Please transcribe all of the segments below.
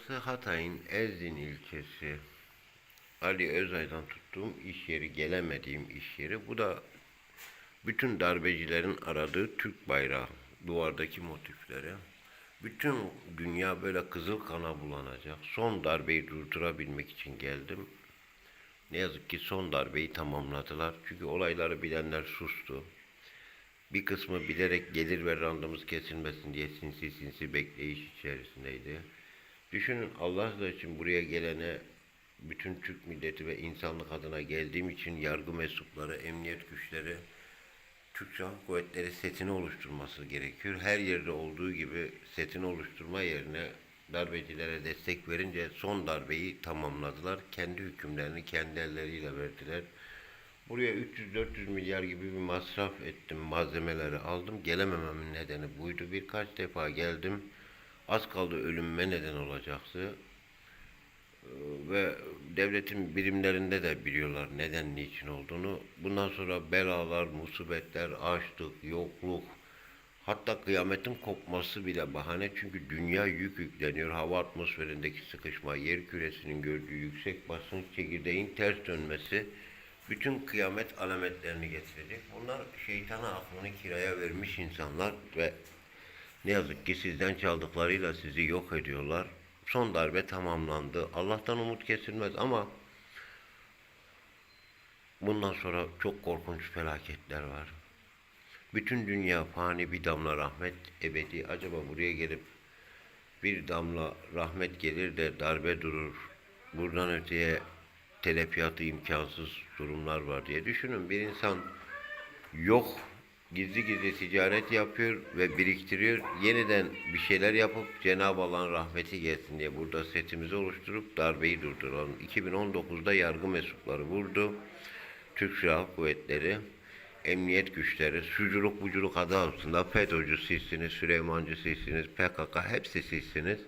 Burası Hatay'ın Ezdin ilçesi. Ali Özay'dan tuttuğum iş yeri, gelemediğim iş yeri. Bu da bütün darbecilerin aradığı Türk bayrağı. Duvardaki motifleri. Bütün dünya böyle kızıl kana bulanacak. Son darbeyi durdurabilmek için geldim. Ne yazık ki son darbeyi tamamladılar. Çünkü olayları bilenler sustu. Bir kısmı bilerek gelir ve randımız kesilmesin diye sinsi sinsi bekleyiş içerisindeydi. Düşünün Allah için buraya gelene bütün Türk milleti ve insanlık adına geldiğim için yargı mensupları, emniyet güçleri, Türk Silahlı Kuvvetleri setini oluşturması gerekiyor. Her yerde olduğu gibi setini oluşturma yerine darbecilere destek verince son darbeyi tamamladılar. Kendi hükümlerini kendi elleriyle verdiler. Buraya 300-400 milyar gibi bir masraf ettim. Malzemeleri aldım. Gelemememin nedeni buydu. Birkaç defa geldim. Az kaldı ölümme neden olacaktı. Ee, Ve devletin birimlerinde de biliyorlar neden niçin olduğunu. Bundan sonra belalar, musibetler, açlık, yokluk, hatta kıyametin kopması bile bahane. Çünkü dünya yük yükleniyor. Hava atmosferindeki sıkışma, yer küresinin gördüğü yüksek basınç, çekirdeğin ters dönmesi bütün kıyamet alametlerini getirecek. Bunlar şeytana aklını kiraya vermiş insanlar ve ne yazık ki sizden çaldıklarıyla sizi yok ediyorlar. Son darbe tamamlandı. Allah'tan umut kesilmez ama bundan sonra çok korkunç felaketler var. Bütün dünya fani bir damla rahmet ebedi. Acaba buraya gelip bir damla rahmet gelir de darbe durur. Buradan öteye telefiyatı imkansız durumlar var diye düşünün. Bir insan yok gizli gizli ticaret yapıyor ve biriktiriyor. Yeniden bir şeyler yapıp Cenab-ı Allah'ın rahmeti gelsin diye burada setimizi oluşturup darbeyi durduralım. 2019'da yargı mensupları vurdu. Türk Silahlı Kuvvetleri, emniyet güçleri, suculuk buculuk adı altında FETÖ'cü sizsiniz, Süleymancı sizsiniz, PKK hepsi sizsiniz.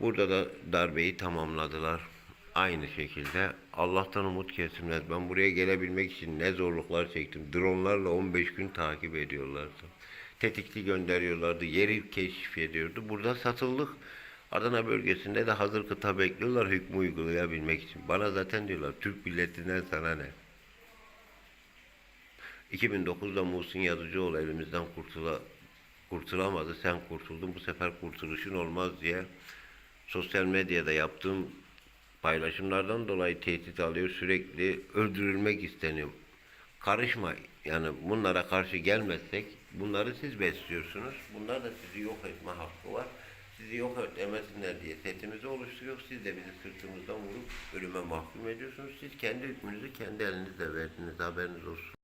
Burada da darbeyi tamamladılar. Aynı şekilde Allah'tan umut kesilmez. Ben buraya gelebilmek için ne zorluklar çektim. Dronlarla 15 gün takip ediyorlardı. Tetikli gönderiyorlardı. Yeri keşfediyordu. Burada satıldık. Adana bölgesinde de hazır kıta bekliyorlar hükmü uygulayabilmek için. Bana zaten diyorlar Türk milletinden sana ne? 2009'da Muhsin Yazıcıoğlu elimizden kurtula, kurtulamadı. Sen kurtuldun bu sefer kurtuluşun olmaz diye sosyal medyada yaptığım paylaşımlardan dolayı tehdit alıyor. Sürekli öldürülmek isteniyor. Karışma. Yani bunlara karşı gelmezsek bunları siz besliyorsunuz. Bunlar da sizi yok etme hakkı var. Sizi yok edemesinler diye setimizi oluşturuyor. Siz de bizi sırtımızdan vurup ölüme mahkum ediyorsunuz. Siz kendi hükmünüzü kendi elinizle verdiniz. Haberiniz olsun.